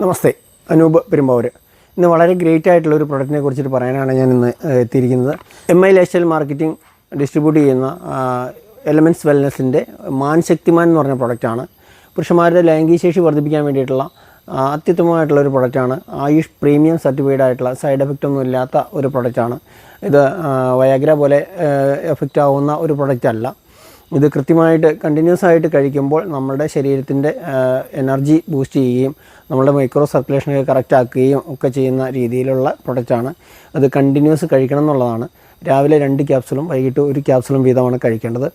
നമസ്തേ അനൂപ് പെരുമ്പാവൂർ ഇന്ന് വളരെ ഗ്രേറ്റ് ആയിട്ടുള്ള ഒരു പ്രൊഡക്റ്റിനെ കുറിച്ചിട്ട് പറയാനാണ് ഞാൻ ഇന്ന് എത്തിയിരിക്കുന്നത്. M I lifestyle marketing distribute ചെയ്യുന്ന എലമെന്റ്സ് വെൽനെസ്സിന്റെ മാൻശക്തിമാൻ എന്ന് പറഞ്ഞ പ്രൊഡക്റ്റാണ് പുരുഷന്മാരുടെ ലൈംഗിക ശേഷി വർദ്ധിപ്പിക്കാൻ വേണ്ടിയിട്ടുള്ള അത്യുത്തമമായിട്ടുള്ള ഒരു പ്രൊഡക്റ്റാണ് ആയുഷ് പ്രീമിയം സർട്ടിഫൈഡ് ആയിട്ടുള്ള സൈഡ് എഫക്റ്റ് ഒന്നും ഇല്ലാത്ത ഒരു പ്രൊഡക്റ്റാണ് ഇത് വയാഗ്ര പോലെ എഫക്റ്റ് ആവുന്ന ഒരു പ്രൊഡക്റ്റ് അല്ല ഇത് കൃത്യമായിട്ട് കണ്ടിന്യൂസ് ആയിട്ട് കഴിക്കുമ്പോൾ നമ്മുടെ ശരീരത്തിന്റെ എനർജി ബൂസ്റ്റ് ചെയ്യുകയും നമ്മുടെ മൈക്രോ സർക്കുലേഷനൊക്കെ കറക്റ്റ് ആക്കുകയും ഒക്കെ ചെയ്യുന്ന രീതിയിലുള്ള പ്രൊഡക്റ്റാണ് അത് കണ്ടിന്യൂസ് കഴിക്കണം എന്നുള്ളതാണ്. രാവിലെ രണ്ട് ക്യാപ്സുലും വൈകിട്ട് ഒരു ക്യാപ്സുലും വീതമാണ് കഴിക്കേണ്ടത്.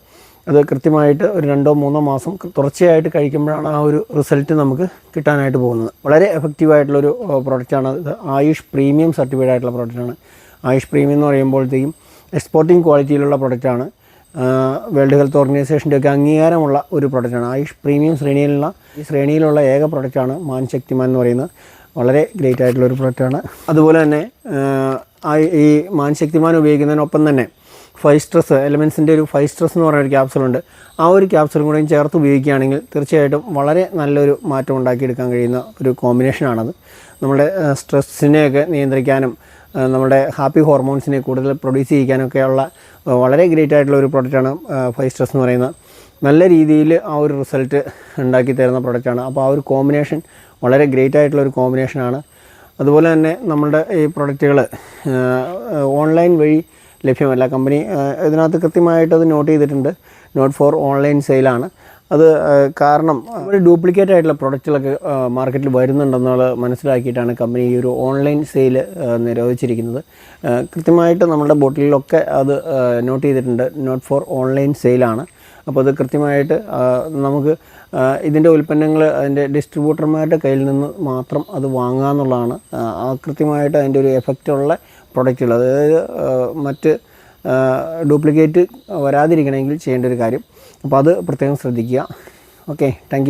അത് കൃത്യമായിട്ട് ഒരു രണ്ടോ മൂന്നോ മാസം തുടർച്ചയായിട്ട് കഴിക്കുമ്പോഴാണ് ആ ഒരു റിസൾട്ട് നമുക്ക് കിട്ടാനായിട്ട് പോകുന്നത്. വളരെ എഫക്റ്റീവായിട്ടുള്ളൊരു പ്രോഡക്റ്റാണ് ഇത് ആയുഷ് പ്രീമിയം സർട്ടിഫൈഡ് ആയിട്ടുള്ള പ്രോഡക്റ്റാണ് ആയുഷ് പ്രീമിയം എന്ന് പറയുമ്പോഴത്തേക്കും എക്സ്പോർട്ടിംഗ് ക്വാളിറ്റിയിലുള്ള പ്രൊഡക്റ്റാണ് വേൾഡ് ഹെൽത്ത് ഓർഗനൈസേഷന്റെ ഒക്കെ അംഗീകാരമുള്ള ഒരു പ്രൊഡക്റ്റാണ്. ആയുഷ് പ്രീമിയം ശ്രേണിയിലുള്ള ഈ ശ്രേണിയിലുള്ള ഏക പ്രൊഡക്റ്റാണ് മാൻ ശക്തിമാൻ എന്ന് പറയുന്നത്. വളരെ ഗ്രേറ്റ് ആയിട്ടുള്ള ഒരു പ്രൊഡക്റ്റാണ്. അതുപോലെ തന്നെ ഈ മാൻ ശക്തിമാൻ ഉപയോഗിക്കുന്നതിനൊപ്പം തന്നെ ഫൈവ് സ്ട്രെസ് എലമെൻസിന്റെ ഒരു ഫൈവ് സ്ട്രെസ് എന്ന് പറയുന്ന ഒരു ക്യാപ്സുളുണ്ട്. ആ ഒരു ക്യാപ്സുലും കൂടെയും ചേർത്ത് ഉപയോഗിക്കുകയാണെങ്കിൽ തീർച്ചയായിട്ടും വളരെ നല്ലൊരു മാറ്റം ഉണ്ടാക്കിയെടുക്കാൻ കഴിയുന്ന ഒരു കോമ്പിനേഷനാണത്. നമ്മുടെ സ്ട്രെസ്സിനെയൊക്കെ നിയന്ത്രിക്കാനും നമ്മുടെ ഹാപ്പി ഹോർമോൺസിനെ കൂടുതൽ പ്രൊഡ്യൂസ് ചെയ്യിക്കാനൊക്കെയുള്ള വളരെ ഗ്രേറ്റ് ആയിട്ടുള്ള ഒരു പ്രൊഡക്റ്റാണ് ഫൈവ് സ്ട്രെസ് എന്ന് പറയുന്നത്. നല്ല രീതിയിൽ ആ ഒരു റിസൾട്ട് ഉണ്ടാക്കി തരുന്ന പ്രൊഡക്റ്റാണ് അപ്പോൾ ആ ഒരു കോമ്പിനേഷൻ വളരെ ഗ്രേറ്റ് ആയിട്ടുള്ള ഒരു കോമ്പിനേഷനാണ് അതുപോലെ തന്നെ നമ്മളുടെ ഈ പ്രൊഡക്റ്റുകൾ ഓൺലൈൻ വഴി ലഭ്യമല്ല. കമ്പനി ഇതിനകത്ത് കൃത്യമായിട്ട് അത് നോട്ട് ചെയ്തിട്ടുണ്ട്. നോട്ട് ഫോർ ഓൺലൈൻ സെയിലാണ് അത് കാരണം ഒരു ഡ്യൂപ്ലിക്കേറ്റ് ആയിട്ടുള്ള പ്രൊഡക്റ്റുകളൊക്കെ മാർക്കറ്റിൽ വരുന്നുണ്ടെന്നുള്ള മനസ്സിലാക്കിയിട്ടാണ് കമ്പനി ഈ ഒരു ഓൺലൈൻ സെയിൽ നിരോധിച്ചിരിക്കുന്നത്. കൃത്യമായിട്ട് നമ്മുടെ ബോട്ടിലൊക്കെ അത് നോട്ട് ചെയ്തിട്ടുണ്ട്. നോട്ട് ഫോർ ഓൺലൈൻ സെയിലാണ് അപ്പോൾ അത് കൃത്യമായിട്ട് നമുക്ക് ഇതിന്റെ ഉൽപ്പന്നങ്ങൾ അതിന്റെ ഡിസ്ട്രിബ്യൂട്ടർമാരുടെ കയ്യിൽ നിന്ന് മാത്രം അത് വാങ്ങാമെന്നുള്ളതാണ് കൃത്യമായിട്ട് അതിന്റെ ഒരു എഫക്റ്റുള്ള പ്രൊഡക്റ്റുകൾ അതായത് മറ്റ് ഡ്യൂപ്ലിക്കേറ്റ് വരാതിരിക്കണമെങ്കിൽ ചെയ്യേണ്ട ഒരു കാര്യം. അപ്പോൾ അത് പ്രത്യേകം ശ്രദ്ധിക്കുക. Okay thank